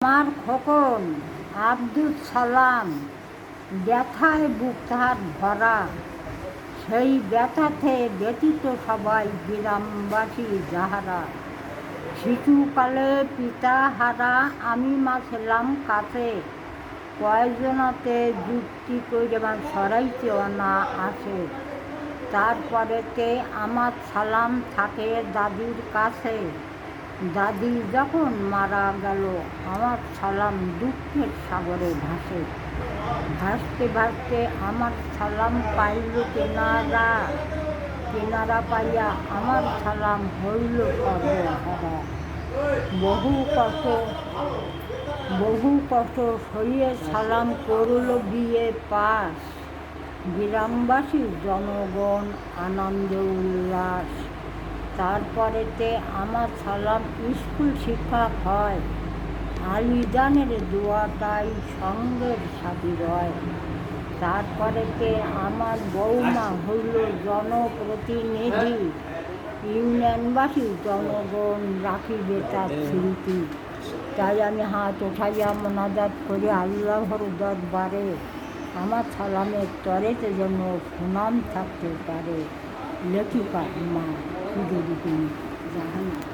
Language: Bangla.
আমার খোকন আব্দুল সালাম ব্যথায় বুক ভরা। সেই ব্যথাতে ব্যতীত সবাই গ্রামবাসী যাহারা। শিশুকালে পিতা হারা আমি মা ছিলাম কাছে। কয়জনাতে যুক্তি করে সরাইতে অনা আসে। তারপরেতে আমার সালাম থাকে দাদির কাছে। দাদি যখন মারা গেল, আমার সালাম দুঃখের সাগরে ভাসে। ভাসতে ভাসতে আমার সালাম পাইল কেনারা। কেনারা পাইয়া আমার সালাম হইল বহু কত বহু কষ্ট সইয়ে সালাম করল বিয়ে পাস গ্রামবাসী জনগণ আনন্দ উল্লাস। তারপরেতে আমার সালাম স্কুল শিক্ষক হয়। আলিদানের দোয়াটাই সঙ্গের সাথী রয়। তারপরেতে আমার বৌমা হইল জনপ্রতিনিধি। ইউনিয়নবাসী জনগণ রাখিবে তার শিল্পী তাই আমি হাত উঠাইয়া মোনাজাত করি আল্লাহর দরবারে। আমার সালামের তরেতে যেন সুনাম থাকতে পারে। leti kwa imani kududu kwenye jahannam.